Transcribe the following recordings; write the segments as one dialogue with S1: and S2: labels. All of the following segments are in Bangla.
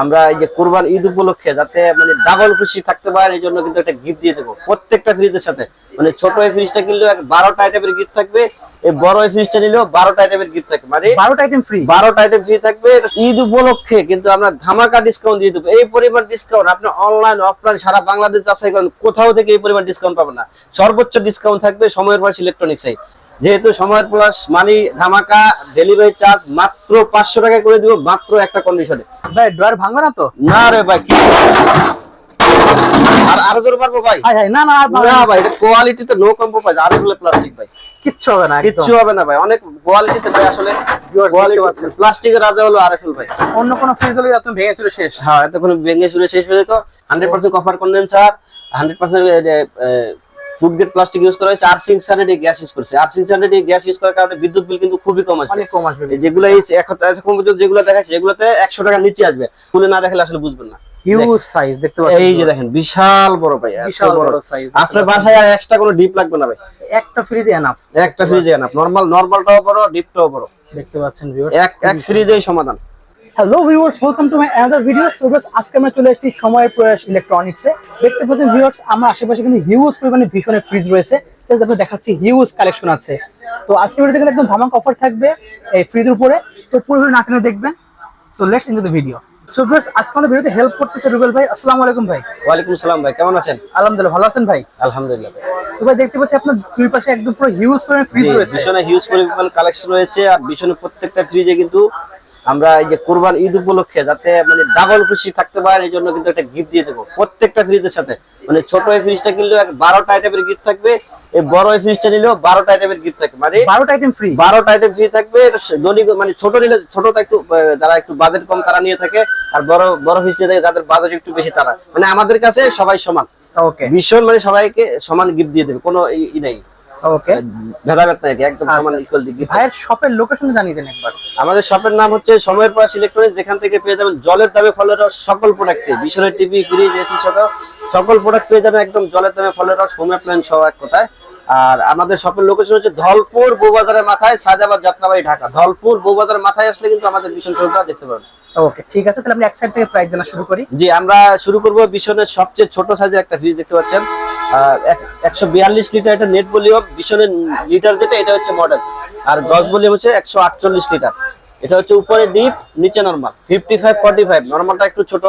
S1: আমরা এই যে কোরবান ঈদ উপলক্ষে যাতে মানে ডাবল খুশি থাকতে পারেন এই জন্য কিন্তু একটা গিফট দিয়ে দেবো প্রত্যেকটা ফ্রিজের সাথে। মানে ছোট এই ফ্রিজটা কিনলেও বারোটা আইটেমের গিফট থাকবে এই বড় এই ফ্রিজটা নিলেও বারোটা আইটেমের গিফট থাকবে। মানে
S2: বারোটা আইটেম ফ্রি
S1: বারোটা আইটেম ফ্রি থাকবে ঈদ উপলক্ষে কিন্তু আমরা ধামাকা ডিসকাউন্ট দিয়ে দেবো। এই পরিমাণ ডিসকাউন্ট আপনি অনলাইন অফলাইন সারা বাংলাদেশ যাচাই করেন কোথাও থেকে এই পরিমাণ ডিসকাউন্ট পাবেন না। সর্বোচ্চ ডিসকাউন্ট থাকবে সময়ের পাশ ইলেকট্রনিক্সে যেহেতু সময়ের প্লাস মানি ধামাকা ডেলিভারি চার্জ মাত্র পাঁচশো টাকা করে দিব মাত্র একটা কন্ডিশনে
S2: ভাই ড্রয়ার ভাঙবে না তো?
S1: না রে ভাই কি? আর আরও জোর পারব ভাই?
S2: না না আর ভাঙবে
S1: না।
S2: না।
S1: ভাই কোয়ালিটিতে নো কম্প্রোমাইজ আর এগুলো প্লাস্টিক ভাই।
S2: কিচ্ছু হবে না
S1: কিচ্ছু হবে না ভাই অনেক কোয়ালিটিতে ভাই আসলে কোয়ালিটি আছে প্লাস্টিকের রাজা হলো আরএফএল ভাই।
S2: অন্য কোনো ফ্রিজ হলে আপনি ভেঙে চলে শেষ।
S1: হ্যাঁ এতক্ষণ ভেঙে চুরে শেষ হয়ে তো hundred percent copper condenser hundred percent food grade plastic use করা হয়েছে আর হান্ড্রেড গ্যাস ইউজ করছে। আর হান্ড্রেড গ্যাস ইউজ করার কারণে বিদ্যুৎ বিল কিন্তু খুবই কম আসবে।
S2: অনেক কম আসবে
S1: যেগুলো এই এখন পর্যন্ত যেগুলো দেখাচ্ছে টাকার নিচে আসবে। খুলে না দেখলে আসলে বুঝবেন না।
S2: হিউজ সাইজ দেখতে পাচ্ছেন
S1: এই যে দেখেন বিশাল বড় ভাই
S2: বিশাল
S1: বড়।
S2: বড়
S1: আপনার বাসায় আর এক্সট্রা কোনো ডিপ লাগবে না ভাই।
S2: একটা ফ্রিজে এনাফ
S1: একটা ফ্রিজে নর্মাল নর্মালটাও বড় ডিপটাও বড়।
S2: দেখতে পাচ্ছেন ভিউয়ার্স
S1: এক এক ফ্রিজেই সমাধান।
S2: Hello viewers welcome to my another video so guys আজকে আমরা চলে এসেছি সময় প্রয়াস ইলেকট্রনিক্সে দেখতে পাচ্ছেন ভিউয়ার্স আমার আশেপাশে কিন্তু হিউজ পরিমাণে ভীষণের ফ্রিজ রয়েছে। জাস্ট আপনাদের দেখাচ্ছি হিউজ কালেকশন আছে। তো আজকে ভিডিওতে কিন্তু একদম ধামাক অফার থাকবে এই ফ্রিজের উপরে। তো পুরো ভিডিও না টেনে দেখবেন। So let's into the video so viewers আজকে আমাদের ভিডিওতে হেল্প করতেছে রুবেল ভাই। আসসালামু আলাইকুম ভাই।
S1: ওয়ালাইকুম ভাই কেমন আছেন?
S2: আলহামদুলিল্লাহ ভালো আছেন ভাই?
S1: আলহামদুলিল্লাহ ভাই।
S2: তো ভাই দেখতে পাচ্ছি আপনার দুই পাশে একদম পুরো হিউজ পরিমাণে ফ্রিজ রয়েছে।
S1: ভীষণে হিউজ পরিমাণ কালেকশন রয়েছে। আর ভীষণে প্রত্যেকটা ফ্রিজে কিন্তু আমরা এই যে কোরবান ঈদ উপলক্ষে যাতে মানে ডাবল খুশি থাকতে পারেন এই জন্য কিন্তু একটা গিফট দিয়ে দেবো প্রত্যেকটা ফ্রিজের সাথে। মানে ছোট এই ফ্রিজটা কিনলেও বারোটা আইটেমের গিফট থাকবে এই বড় এই ফ্রিজটা নিলেও বারোটা আইটেমের গিফট থাকবে। মানে
S2: বারোটা আইটেম ফ্রি
S1: বারোটা আইটেম ফ্রি থাকবে ধনী মানে ছোট নিলে ছোটটা একটু যারা একটু বাজেট কম তারা নিয়ে থাকে আর বড় বড় ফ্রিজ নিয়ে থাকে যাদের বাজেট একটু বেশি তারা। মানে আমাদের কাছে সবাই সমান।
S2: ওকে
S1: ভীষণ মানে সবাইকে সমান গিফট দিয়ে দেবে কোনো ই নাই।
S2: ওকে।
S1: ভেদাভেদ নাই একদম সমান
S2: আচ্ছা।
S1: ইকুয়াল গিফট
S2: ভাইয়ের শপের লোকেশন জানিয়ে দেন একবার।
S1: আমাদের শপের নাম হচ্ছে সময়ের পাশ ইলেকট্রনিক্স যেখান থেকে পেয়ে যাবেন জলের দামে ফলের রস সকল প্রোডাক্টে বিশনের টিভি ফ্রিজ এসি সহ সকল প্রোডাক্ট পেয়ে যাবেন একদম জলের দামে ফলের রস হোম অ্যাপ্লায়েন্স সহ এক কথায়। আর আমাদের শপের লোকেশন হচ্ছে ধলপুর বৌবাজারের মাথায় সাজাবাদ যাত্রাবাড়ি ঢাকা। ধলপুর বৌবাজারের মাথায় আসলে কিন্তু আমাদের ভীষণ শোরুমটা দেখতে পাবেন।
S2: ওকে ঠিক আছে তাহলে আমরা এক সাইড থেকে প্রাইস জানা শুরু করি।
S1: জি আমরা শুরু করব বিশনের সবচেয়ে ছোট সাইজের একটা ফ্রিজ দেখতে পাচ্ছেন। একশো বিয়াল্লিশ লিটার এটা নেট ভলিউম বিশনের লিটার যেটা এটা হচ্ছে মডেল আর গজ ভলিউম হচ্ছে একশো আটচল্লিশ লিটার। এটা হচ্ছে উপরে ডিপ নিচে normal fifty five forty five নর্মালটা একটু ছোট।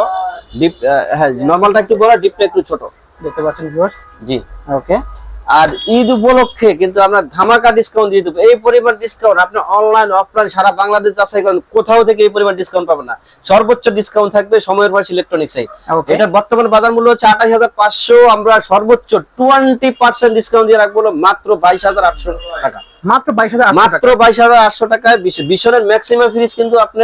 S1: ডিপ হ্যাঁ নর্মালটা একটু বড় ডিপটা একটু ছোট।
S2: দেখতে পাচ্ছেন ভিউয়ার্স
S1: জি।
S2: ওকে
S1: আর ঈদ উপলক্ষে কিন্তু আমরা ধামাকা ডিসকাউন্ট দিয়ে দেবো। এই পরিমাণ ডিসকাউন্ট আপনি অনলাইন অফলাইন সারা বাংলাদেশ যাচাই করেন কোথাও থেকে এই পরিমাণ ডিসকাউন্ট পাবেন না। সর্বোচ্চ ডিসকাউন্ট থাকবে সময়ের পাশ ইলেকট্রনিক্সে এটা বর্তমান বাজার মূল্য হচ্ছে আঠাশ হাজার পাঁচশো আমরা সর্বোচ্চ টোয়েন্টি পার্সেন্ট ডিসকাউন্ট দিয়ে রাখব মাত্র বাইশ হাজার আটশো টাকা।
S2: মাত্র বাইশ হাজার
S1: মাত্র বাইশ হাজার আটশো টাকায় বিশনের ম্যাক্সিমাম ফ্রিজ কিন্তু আপনি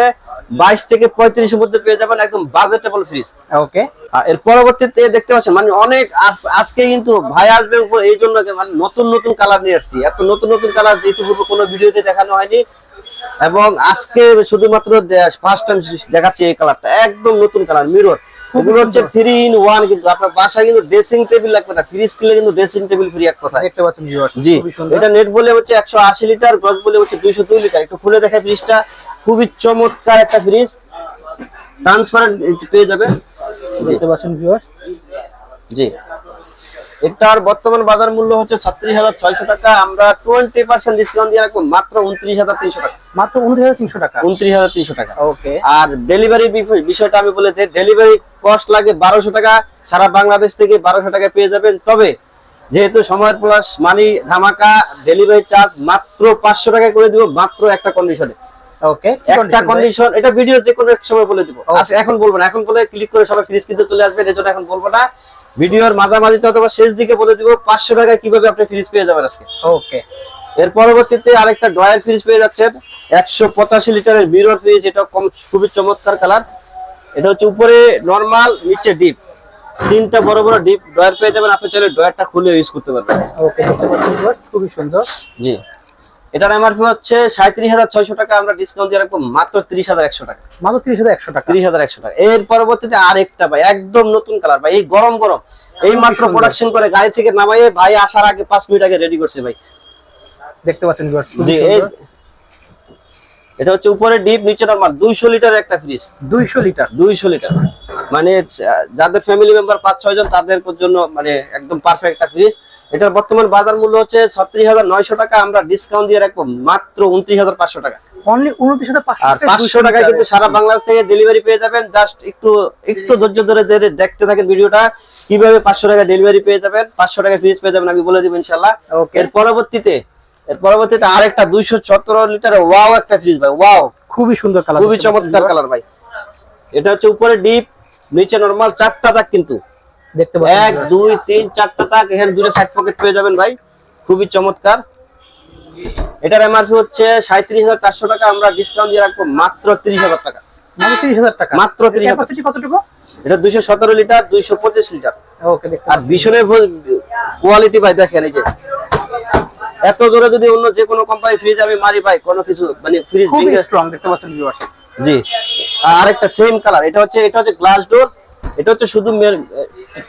S1: বাইশ থেকে পঁয়ত্রিশের মধ্যে পেয়ে যাবেন একদম বাজেটেবল ফ্রিজ
S2: ওকে।
S1: এর পরবর্তীতে দেখতে পাচ্ছেন মানে অনেক আজকে কিন্তু ভাই আসবে উপর এই জন্য মানে নতুন নতুন কালার নিয়ে আসছি। এত নতুন নতুন কালার ইতিপূর্বে কোনো ভিডিওতে দেখানো হয়নি। এবং আজকে শুধুমাত্র ফার্স্ট টাইম দেখাচ্ছি এই কালারটা একদম নতুন কালার মিরর হচ্ছে থ্রি ইন ওয়ান কিন্তু আপনার বাসায় কিন্তু ড্রেসিং টেবিল লাগবে না। ফ্রিজ কিনলে কিন্তু ড্রেসিং টেবিল ফ্রি এক কথা
S2: দেখতে পাচ্ছেন
S1: জি এটা নেট বলে হচ্ছে একশো আশি লিটার গজ বলে হচ্ছে দুইশো দুই লিটার একটু খুলে দেখা ফ্রিজটা খুবই চমৎকার একটা ফ্রিজ ট্রান্সপারেন্ট পেয়ে যাবে।
S2: দেখতে পাচ্ছেন ভিউয়ার্স
S1: জি। এটার বর্তমান বাজার মূল্য হচ্ছে ছত্রিশ হাজার ছয়শো টাকা। আমরা টোয়েন্টি পার্সেন্ট ডিসকাউন্ট দিয়ে রাখব মাত্র উনত্রিশ হাজার তিনশো টাকা।
S2: মাত্র উনত্রিশ হাজার তিনশো টাকা?
S1: উনত্রিশ হাজার তিনশো টাকা।
S2: ওকে।
S1: আর ডেলিভারি বিষয়টা আমি বলে দিই ডেলিভারি কস্ট লাগে বারোশো টাকা সারা বাংলাদেশ থেকে বারোশো টাকা পেয়ে যাবেন। তবে যেহেতু সময়ের প্লাস মানি ধামাকা ডেলিভারি চার্জ মাত্র পাঁচশো টাকা করে দিব মাত্র একটা কন্ডিশনে
S2: ওকে
S1: একটা কন্ডিশন এটা ভিডিও যে কোনো এক সময় বলে দিব। আচ্ছা এখন বলব না এখন বলে ক্লিক করে সবাই ফ্রিজ কিনতে চলে আসবেন এজন্য এখন বলব না। ভিডিওর মাঝামাঝিতে অথবা শেষ দিকে বলে দিব পাঁচশো টাকায় কীভাবে আপনি ফ্রিজ পেয়ে যাবেন আজকে?
S2: ওকে
S1: এর পরবর্তীতে আরেকটা ড্রয়ার ফ্রিজ পেয়ে যাচ্ছেন একশো পঁচাশি লিটারের মিরর ফ্রিজ এটা কম খুবই চমৎকার কালার এটা হচ্ছে উপরে নর্মাল নিচে ডিপ তিনটা বড় বড় ডিপ ড্রয়ার পেয়ে যাবেন আপনি চাইলে ড্রয়ারটা খুলে ইউজ করতে পারবেন।
S2: ওকে দেখতে পাচ্ছেন খুবই সুন্দর।
S1: জি। এটার এমআরপি হচ্ছে সাঁত্রিশ হাজার ছয়শো টাকা আমরা ডিসকাউন্ট দিয়ে রাখব মাত্র তিরিশ হাজার একশো টাকা।
S2: মাত্র তিরিশ হাজার একশো টাকা।
S1: তিরিশ হাজার একশো টাকা। এর পরবর্তীতে আরেকটা ভাই একদম নতুন কালার ভাই এই গরম গরম। এই মাত্র প্রোডাকশন করে গাড়ি থেকে নামাইয়ে ভাই আসার আগে পাঁচ মিনিট আগে রেডি করছে ভাই।
S2: দেখতে পাচ্ছেন
S1: জি এই এটা হচ্ছে উপরে ডিপ নিচে নরমাল দুইশো লিটার একটা ফ্রিজ
S2: দুইশো লিটার।
S1: দুইশো লিটার। মানে যাদের ফ্যামিলি মেম্বার পাঁচ ছয় জন তাদের জন্য মানে একদম পারফেক্ট একটা ফ্রিজ এটার বর্তমান বাজার মূল্য হচ্ছে ছত্রিশ হাজার নয়শো টাকা আমরা ডিসকাউন্ট দিয়ে রাখব মাত্র উনত্রিশ হাজার পাঁচশো টাকা।
S2: পাঁচশো
S1: আর পাঁচশো টাকায় কিন্তু সারা বাংলাদেশ থেকে ডেলিভারি পেয়ে যাবেন। জাস্ট একটু একটু ধৈর্য ধরে ধরে দেখতে থাকেন ভিডিওটা কীভাবে পাঁচশো টাকা ডেলিভারি পেয়ে যাবেন। পাঁচশো টাকা ফ্রিজ পেয়ে যাবেন আমি বলে দিব ইনশাল্লাহ এর পরবর্তীতে এর পরবর্তীতে আরেকটা দুইশো সতেরো লিটার ওয়াও একটা ফ্রিজ ভাই ওয়াও
S2: খুবই সুন্দর কালার
S1: খুবই চমৎকার কালার ভাই। এটা হচ্ছে উপরে ডিপ নিচে নরমাল চারটা দাগ কিন্তু।
S2: দেখতে
S1: এক
S2: পাচ্ছেন
S1: দুই তিন চারটা তাক এখানে দুটো সাইড পকেট পেয়ে যাবেন ভাই। খুবই চমৎকার। এটার এমআরপি হচ্ছে সাঁত্রিশ হাজার চারশো টাকা আমরা ডিসকাউন্ট দিয়ে রাখব মাত্র তিরিশ হাজার টাকা।
S2: মাত্র তিরিশ হাজার টাকা?
S1: মাত্র 30,000
S2: ক্যাপাসিটি কতটুকু?
S1: এটা দুইশো সতেরো লিটার দুইশো পঁচিশ লিটার
S2: ওকে দেখতে
S1: আর ভীষণের কোয়ালিটি ভাই দেখেন এই যে। এত জোরে যদি অন্য যে কোনো কোম্পানি ফ্রিজ আমি মারি ভাই কোনো কিছু মানে ফ্রিজ
S2: স্ট্রং দেখতে পাচ্ছেন
S1: জি। আর আরেকটা সেম কালার এটা হচ্ছে এটা হচ্ছে গ্লাস ডোর এটা হচ্ছে শুধু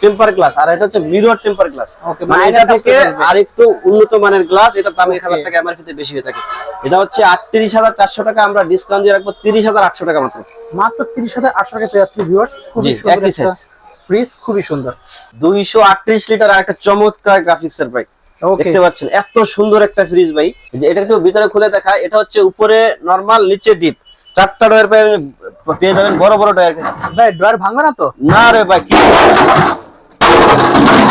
S1: টেম্পার গ্লাস আর এটা হচ্ছে মিরর টেম্পার গ্লাস
S2: Okay,
S1: মানে এটা থেকে
S2: কাজ করবে।
S1: আর একটু উন্নত মানের গ্লাস এটা দাম এক হাজার. টাকা এমআরপি তে বেশি হয়ে থাকে। এটা হচ্ছে আটত্রিশ হাজার চারশো টাকা আমরা ডিসকাউন্ট দিয়ে রাখব তিরিশ হাজার আটশো টাকা মাত্র।
S2: মাত্র তিরিশ হাজার আটশো টাকা পেয়ে যাচ্ছি ভিউয়ার্স খুবই সুন্দর। ফ্রিজ খুবই সুন্দর।
S1: দুইশো আটত্রিশ লিটার আর একটা চমৎকার গ্রাফিক্স এর ভাই দেখতে পাচ্ছেন এত সুন্দর একটা ফ্রিজ ভাই। যে এটা একটু ভিতরে খুলে দেখা এটা হচ্ছে উপরে নরমাল নিচে ডিপ চারটা ডয়ের পেয়ে যাবেন বড় বড় ডয়ের
S2: ভাই ডয়ের ভাঙবে না তো?
S1: না রে ভাই কি?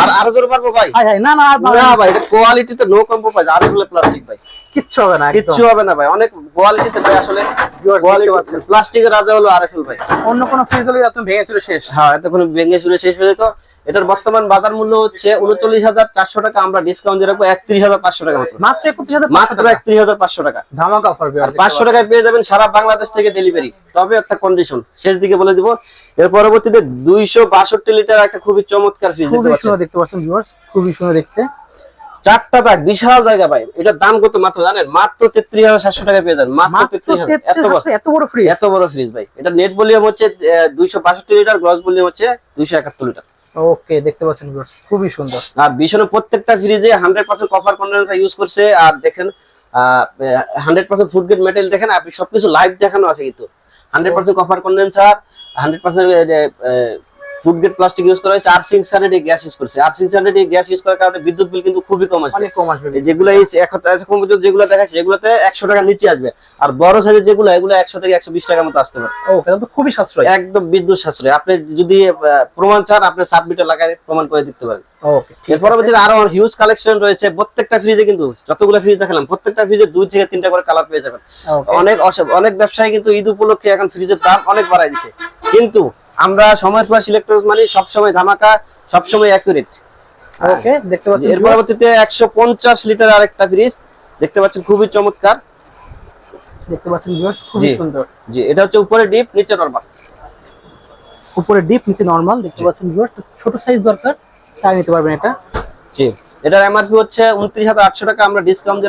S1: আর আরও জোর পারব ভাই?
S2: না না
S1: না। ভাই কোয়ালিটিতে নো কম্প্রোমাইজ আর প্লাস্টিক ভাই।
S2: কিচ্ছু হবে না
S1: কিচ্ছু হবে না ভাই অনেক কোয়ালিটিতে ভাই আসলে প্লাস্টিকের রাজা হলো আরএফএল ভাই।
S2: অন্য কোনো ফ্রিজ হলে আপনি ভেঙে চলে শেষ।
S1: হ্যাঁ এতক্ষণ ভেঙে চুরে শেষ হয়ে যেত এটার বর্তমান বাজার মূল্য হচ্ছে উনচল্লিশ হাজার চারশো টাকা আমরা ডিসকাউন্ট দিয়ে রাখব একত্রিশ হাজার পাঁচশো টাকা মাত্র।
S2: মাত্র একত্রিশ হাজার
S1: মাত্র একত্রিশ হাজার পাঁচশো টাকা।
S2: ধামাকা অফার
S1: পাঁচশো টাকায় পেয়ে যাবেন সারা বাংলাদেশ থেকে ডেলিভারি তবে একটা কন্ডিশন শেষ দিকে বলে দিব। এর পরবর্তীতে দুইশো বাষট্টি লিটার একটা খুবই চমৎকার ফ্রিজ
S2: খুবই সুন্দর দেখতে পাচ্ছেন ভিউয়ার্স খুবই সুন্দর দেখতে।
S1: চারটা ব্যাগ বিশাল জায়গা ভাই। এটার দাম কত মাত্র জানেন? মাত্র তেত্রিশ হাজার সাতশো টাকা পেয়ে যান। মাত্র
S2: মাত্র
S1: তেত্রিশ হাজার। এত বড়।
S2: 33,000 এত বড় ফ্রিজ
S1: এত বড় ফ্রিজ ভাই। এটা নেট ভলিউম হচ্ছে দুইশো বাষট্টি লিটার গ্রস ভলিউম হচ্ছে দুইশো একাত্তর লিটার
S2: ওকে দেখতে পাচ্ছেন খুবই সুন্দর।
S1: আর ভীষণ প্রত্যেকটা ফ্রিজে hundred percent cover condenser use করছে। আর দেখেন hundred percent food grade material দেখেন আপনি সবকিছু লাইভ দেখানো আছে কিন্তু। Hundred percent cover condenser hundred percent food grade plastic use করা হয়েছে আর সিক্স হান্ড্রেড গ্যাস ইউজ করছে। আর সিক্স হান্ড্রেড গ্যাস ইউজ করার কারণে বিদ্যুৎ বিল কিন্তু খুবই কম আসবে।
S2: কম আসবে
S1: যেগুলো এই এখন পর্যন্ত যেগুলো দেখাচ্ছে এগুলোতে একশো টাকার নিচে আসবে। আর বড় সাইজের যেগুলো এগুলো একশো থেকে একশো বিশ টাকার মতো আসতে পারে।
S2: তো খুবই সাশ্রয়।
S1: একদম বিদ্যুৎ সাশ্রয়। আপনি যদি প্রমাণ চান আপনি সাবমিটার লাগায় প্রমাণ করে দিতে পারেন। এর পরবর্তীতে আরও হিউজ কালেকশন রয়েছে। প্রত্যেকটা ফ্রিজে কিন্তু যতগুলো ফ্রিজ দেখালাম প্রত্যেকটা ফ্রিজে দুই থেকে তিনটা করে কালার পেয়ে যাবেন। অনেক অনেক ব্যবসায়ী কিন্তু ঈদ উপলক্ষে এখন ফ্রিজের দাম অনেক দিছে। কিন্তু আমরা সময় প্লাস ইলেকট্রনিক্স মানে সবসময় ধামাকা সবসময় অ্যাকুরেট
S2: ওকে দেখতে পাচ্ছেন
S1: এর পরবর্তীতে একশো পঞ্চাশ লিটার আরেকটা ফ্রিজ দেখতে পাচ্ছেন খুবই চমৎকার।
S2: দেখতে পাচ্ছেন ভিউয়ার্স খুবই সুন্দর।
S1: জি এটা হচ্ছে উপরে ডিপ নিচে নরমাল
S2: উপরে ডিপ নিচে নরমাল দেখতে পাচ্ছেন ভিউয়ার্স ছোট সাইজ দরকার তাই নিতে পারবেন এটা।
S1: জি এটার এমআরপি হচ্ছে উনত্রিশ হাজার আটশো টাকা আমরা ডিসকাউন্ট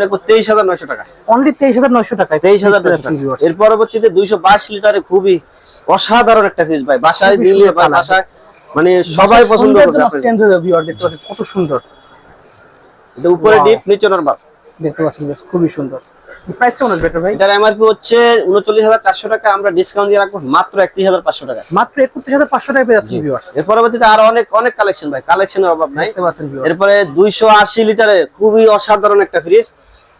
S1: হাজার নয়শো টাকা।
S2: অনলি তেইশ হাজার নয়শো টাকায়
S1: তেইশ হাজার
S2: দেখতে পাচ্ছেন viewers।
S1: এর পরবর্তীতে দুইশো বাইশ লিটারে খুবই অসাধারণ একটা ফ্রিজ ভাই বাসায় দিলে। বাসায় মানে সবাই পছন্দ করবে আপনার।
S2: চেঞ্জ হয়ে যাবে ভিউয়ার দেখতে পাচ্ছেন কত সুন্দর।
S1: এটা উপরে ডিপ নিচে নরমাল
S2: দেখতে পাচ্ছেন viewers, খুবই সুন্দর। প্রাইস কেমন আসবে ভাই?
S1: এটার এমআরপি হচ্ছে উনচল্লিশ হাজার চারশো টাকা আমরা ডিসকাউন্ট দিয়ে রাখব মাত্র একত্রিশ হাজার পাঁচশো টাকা।
S2: মাত্র একত্রিশ হাজার পাঁচশো টাকা পেয়ে যাচ্ছেন ভিউয়ার্স
S1: এর পরবর্তীতে আরও অনেক অনেক কালেকশন ভাই কালেকশনের অভাব নাই।
S2: দেখতে পাচ্ছেন viewers।
S1: এরপরে দুইশো আশি লিটারের খুবই অসাধারণ একটা ফ্রিজ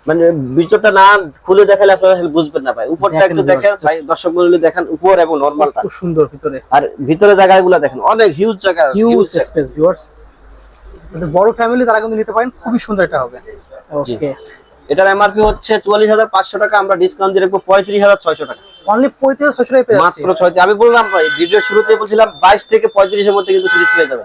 S1: মানে ভিতরটা না খুলে দেখালে আপনারা বুঝবেন না ভাই। উপরটা একটু দেখেন ভাই দর্শক মন্ডলী দেখেন উপর এবং নরমালটা
S2: খুব সুন্দর ভিতরে।
S1: আর ভিতরে জায়গাগুলো দেখেন অনেক হিউজ জায়গা
S2: হিউজ
S1: হিউজ
S2: স্পেস ভিউয়ার্স বড় ফ্যামিলি তারা কিন্তু নিতে পারেন খুবই সুন্দর এটা হবে। ওকে
S1: এটার এমআরপি হচ্ছে চুয়াল্লিশ হাজার পাঁচশো টাকা আমরা ডিসকাউন্ট দিয়ে রাখব পঁয়ত্রিশ হাজার ছয়শো টাকা।
S2: অনলি পঁয়ত্রিশ ছয়শো টাকা
S1: মাত্র 6 আমি বললাম ভাই ভিডিও শুরুতে বলছিলাম বাইশ থেকে পঁয়ত্রিশের মধ্যে কিন্তু ফ্রিজ পেয়ে যাবে।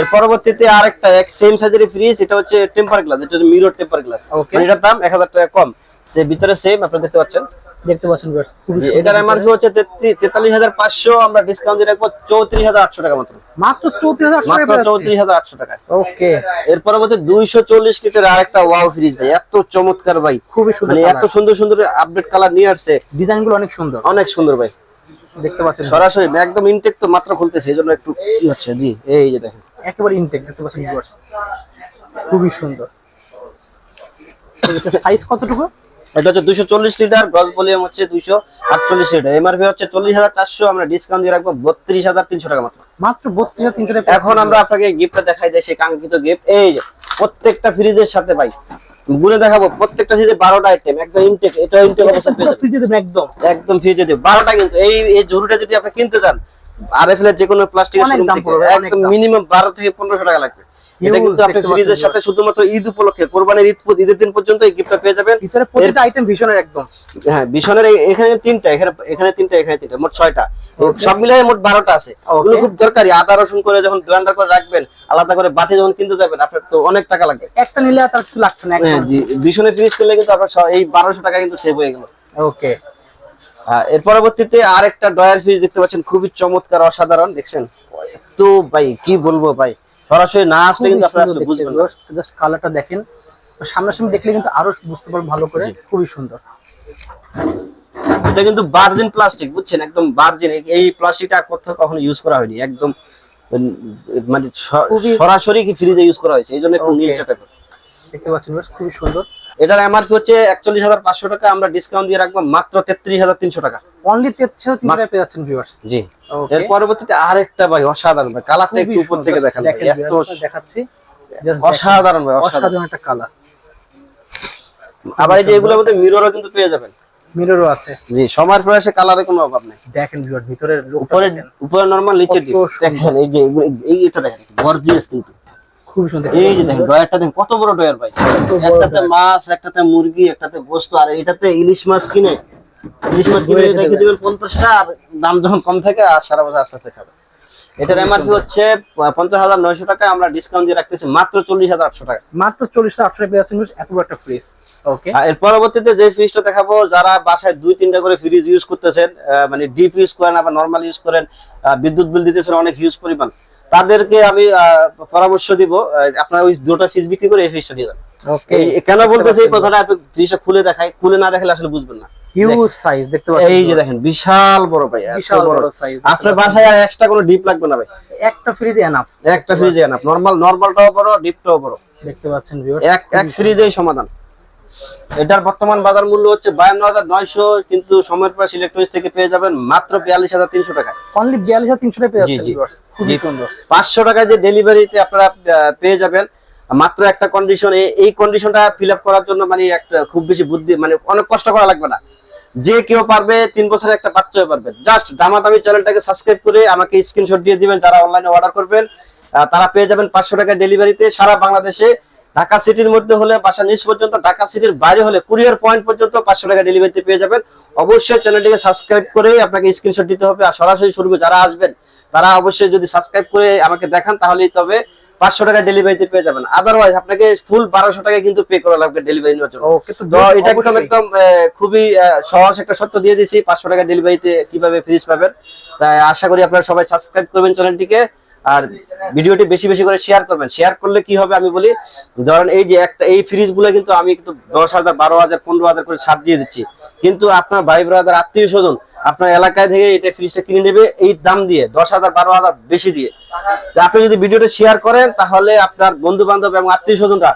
S1: এর পরবর্তীতে আরেকটা এক সেম সাইজের ফ্রিজ এটা হচ্ছে টেম্পার গ্লাস এটা হচ্ছে মিরর টেম্পার গ্লাস. মানে এটার দাম এক হাজার টাকা কম। সে ভিতরে সেম আপনারা দেখতে পাচ্ছেন?
S2: দেখতে পাচ্ছেন
S1: এটার। এমআরপি হচ্ছে তেতাল্লিশ হাজার পাঁচশো আমরা ডিসকাউন্ট দিয়ে রাখব চৌত্রিশ হাজার আটশো টাকা মাত্র।
S2: মাত্র চৌত্রিশ হাজার
S1: মাত্র চৌত্রিশ হাজার আটশো টাকা।
S2: ওকে
S1: এর পরবর্তী দুইশো চল্লিশ লিটার আরেকটা ওয়াও ফ্রিজ ভাই এত চমৎকার ভাই।
S2: খুবই সুন্দর
S1: মানে এত সুন্দর সুন্দর আপডেট কালার নিয়ে আসছে।
S2: ডিজাইনগুলো অনেক সুন্দর।
S1: অনেক সুন্দর ভাই।
S2: দেখতে পাচ্ছেন।
S1: সরাসরি একদম ইনটেক তো মাত্র খুলতেছে এই জন্য একটু কি হচ্ছে জি এই যে দেখেন।
S2: একেবারে ইনটেক দেখতে পাচ্ছেন খুবই সুন্দর। সাইজ কতটুকু?
S1: এটা হচ্ছে দুশো চল্লিশ লিটার গ্রস ভলিউম হচ্ছে দুইশো আটচল্লিশ লিটার। এমআরপি হচ্ছে চল্লিশ হাজার চারশো আমরা ডিসকাউন্ট দিয়ে রাখব বত্রিশ হাজার তিনশো টাকা মাত্র।
S2: মাত্র বত্রিশ তিনশো টাকা।
S1: এখন আমরা আপনাকে গিফটটা দেখাই দেয় সেই কাঙ্ক্ষিত গিফট এই যে প্রত্যেকটা ফ্রিজের সাথে ভাই গুনে দেখাবো প্রত্যেকটা বারোটা আইটেম একদম ইনটেক এটা ইনটেক অবস্থা
S2: ফ্রিজে দেবেন একদম।
S1: একদম ফ্রিজে দেব বারোটা কিন্তু এই এই জরুরিটা যদি আপনি কিনতে চান আর এফ এর যে কোনো প্লাস্টিকের একদম মিনিমাম বারো থেকে পনেরোশো টাকা লাগবে। এটা কিন্তু আপনি ফ্রিজের সাথে শুধুমাত্র ঈদ উপলক্ষে কোরবানির ঈদ ঈদের দিন পর্যন্ত এই গিফটটা পেয়ে যাবেন।
S2: ভিতরে প্রতিটা আইটেম ভীষণের একদম।
S1: হ্যাঁ এখানে তিনটা এখানে এখানে তিনটা এখানে তিনটা মোট ছয়টা। সব মিলিয়ে মোট বারোটা আছে। ওগুলো খুব দরকারি আদা রসুন করে যখন ব্লেন্ডার করে রাখবেন আলাদা করে বাটি যখন কিনতে যাবেন আপনার তো অনেক টাকা লাগবে।
S2: একটা নিলে আর কিছু লাগছে না
S1: হ্যাঁ জি বিশনে ফ্রিজ করলে কিন্তু আপনার এই বারোশো টাকা কিন্তু সেভ হয়ে গেল।
S2: ওকে
S1: আহ, এর পরবর্তীতে আরেকটা ডয়ার ফ্রিজ দেখতে পাচ্ছেন খুবই চমৎকার অসাধারণ দেখছেন? তো ভাই কি বলব ভাই? সরাসরি না আসলে কিন্তু আপনারা বুঝবেন
S2: জাস্ট কালারটা দেখেন। সামনাসামনি দেখলে কিন্তু আরও বুঝতে পারবেন ভালো করে। খুবই সুন্দর।
S1: এটা কিন্তু বার্জিন প্লাস্টিক বুঝছেন? একদম বার্জিন এই প্লাস্টিকটা কোথাও কখনো ইউজ করা হয়নি। একদম মানে সরাসরি কি ফ্রিজে ইউজ করা হয়েছে? এই জন্য একটু
S2: নীল
S1: নীলচে
S2: দেখতে পাচ্ছেন খুবই সুন্দর।
S1: এটার এমআরপি হচ্ছে একচল্লিশ হাজার পাঁচশো টাকা আমরা ডিসকাউন্ট দিয়ে রাখব মাত্র তেত্রিশ হাজার তিনশো টাকা।
S2: অনলি তেত্রিশ ভিউয়ার্স
S1: জি। এর পরবর্তীতে আরেকটা ভাই অসাধারণ ভাই কালারটা একটু উপর থেকে দেখান এত
S2: দেখাচ্ছি।
S1: অসাধারণ ভাই অসাধারণ।
S2: একটা কালার
S1: আবার এই যে এগুলোর মধ্যে মিররও কিন্তু পেয়ে যাবেন।
S2: মিররও আছে।
S1: জি সময়ের প্রয়াসে কালারে কোনো অভাব নেই।
S2: দেখেন ভিউয়ার ভিতরের
S1: উপরে উপরে নরমাল নিচে। দেখেন এই যে এগুলো- এই এটা দেখেন গর্জিয়াস কিন্তু।
S2: খুবই সুন্দর।
S1: এই যে দেখেন ডয়ারটা দেখেন কত বড় ডয়ার ভাই। একটাতে মাছ একটাতে মুরগি একটাতে গোস্ত আর এটাতে ইলিশ মাছ কিনে। ইলিশ মাছ কিনে রেখে দিবেন পঞ্চাশটা আর দাম যখন কম থাকে আর সারা বছর আস্তে আস্তে খাবে। এটার এমআরপি হচ্ছে পঞ্চাশ হাজার নয়শো টাকা আমরা ডিসকাউন্ট দিয়ে রাখতেছি মাত্র চল্লিশ হাজার আটশো টাকা
S2: মাত্র চল্লিশ টাকা আটশো টাকা viewers, এত বড় একটা ফ্রিজ ওকে
S1: এর পরবর্তীতে যে ফ্রিজটা দেখাবো যারা বাসায় দুই তিনটা করে ফ্রিজ ইউজ করতেছেন মানে ডিপ ইউজ করেন আবার নর্মাল ইউজ করেন বিদ্যুৎ বিল দিতেছেন অনেক হিউজ পরিমাণ তাদেরকে আমি পরামর্শ দিব আপনারা ওই দুটো ফ্রিজ বিক্রি করে এই ফ্রিজটা দিয়ে দেন
S2: ওকে
S1: কেন বলতেছি এই কথাটা আপনি ফ্রিজটা খুলে দেখাই খুলে না দেখালে আসলে বুঝবেন না।
S2: হিউজ সাইজ দেখতে পাচ্ছেন
S1: এই যে দেখেন বিশাল বড় ভাই
S2: বিশাল
S1: বড়।
S2: size।
S1: আপনার বাসায় আর এক্সট্রা কোনো ডিপ লাগবে না ভাই?
S2: একটা ফ্রিজে এনাফ
S1: একটা ফ্রিজে না নর্মাল নর্মালটাও বড় ডিপটাও বড়।
S2: দেখতে পাচ্ছেন ভিউয়ার
S1: এক এক ফ্রিজেই সমাধান। এটার বর্তমান বাজার মূল্য হচ্ছে বায়ান্ন হাজার নয়শো কিন্তু সময়ের ইলেকট্রনিক্স থেকে পেয়ে যাবেন মাত্র বিয়াল্লিশ হাজার তিনশো টাকা।
S2: অনলি বিয়াল্লিশ হাজার তিনশো টাকা পেয়ে
S1: জি,
S2: যাচ্ছেন খুবই সুন্দর।
S1: পাঁচশো টাকায় যে ডেলিভারিতে আপনারা পেয়ে যাবেন মাত্র একটা কন্ডিশন এই কন্ডিশনটা ফিল আপ করার জন্য মানে একটা খুব বেশি বুদ্ধি মানে অনেক কষ্ট করা লাগবে না। যে কেউ পারবে তিন বছরের একটা বাচ্চাও পারবে। জাস্ট দামাদামি চ্যানেলটাকে সাবস্ক্রাইব করে আমাকে স্ক্রিনশট দিয়ে দিবেন যারা অনলাইনে অর্ডার করবেন। তারা পেয়ে যাবেন পাঁচশো টাকা ডেলিভারিতে সারা বাংলাদেশে। ঢাকা সিটির মধ্যে হলে বাসা নিচ পর্যন্ত, ঢাকা সিটির বাইরে হলে কুরিয়ার পয়েন্ট পর্যন্ত পাঁচশো টাকা ডেলিভারিতে পেয়ে যাবেন। অবশ্যই চ্যানেলটিকে সাবস্ক্রাইব করে আপনাকে স্ক্রিনশট দিতে হবে। আর সরাসরি শুরু যারা আসবেন, তারা অবশ্যই যদি সাবস্ক্রাইব করে আমাকে দেখান, তাহলেই তবে পাঁচশো টাকা ডেলিভারিতে পেয়ে যাবেন। আদারওয়াইজ আপনাকে ফুল বারোশো টাকা কিন্তু পে করা লাগবে ডেলিভারি নেওয়ার জন্য। এটা একদম একদম খুবই সহজ একটা সত্য দিয়ে দিছি পাঁচশো টাকা ডেলিভারিতে কীভাবে ফ্রিজ পাবেন। তাই আশা করি আপনারা সবাই সাবস্ক্রাইব করবেন চ্যানেলটিকে আর ভিডিওটি বেশি বেশি করে শেয়ার করবেন। শেয়ার করলে কি হবে আমি বলি, ধরেন এই যে একটা, এই ফ্রিজগুলো কিন্তু আমি কিন্তু দশ হাজার, বারো হাজার, পনেরো হাজার করে ছাড় দিয়ে দিচ্ছি। কিন্তু আপনার ভাই ব্রাদার আত্মীয় স্বজন, আপনার এলাকায় থেকে এটা ফ্রিজটা কিনে নেবে এই দাম দিয়ে, দশ হাজার, বারো হাজার বেশি দিয়ে। আপনি যদি ভিডিওটা শেয়ার করেন, তাহলে আপনার বন্ধু বান্ধব এবং আত্মীয় স্বজনরা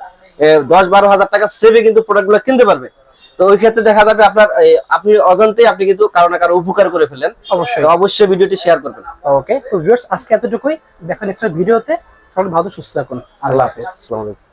S1: দশ, বারো হাজার টাকা সেভে কিন্তু প্রোডাক্টগুলো কিনতে পারবে। তো ওই ক্ষেত্রে দেখা যাবে আপনার আপনি অজান্তেই আপনি কিন্তু কারও না কারও উপকার করে ফেলেন।
S2: অবশ্যই।
S1: অবশ্যই ভিডিওটি শেয়ার করবেন।
S2: ওকে তো ভিউয়ার্স আজকে এতটুকুই। দেখা নেক্সট ভিডিওতে। সবাই ভালো সুস্থ থাকুন। আল্লাহ হাফেজ।
S1: আসসালামু আলাইকুম।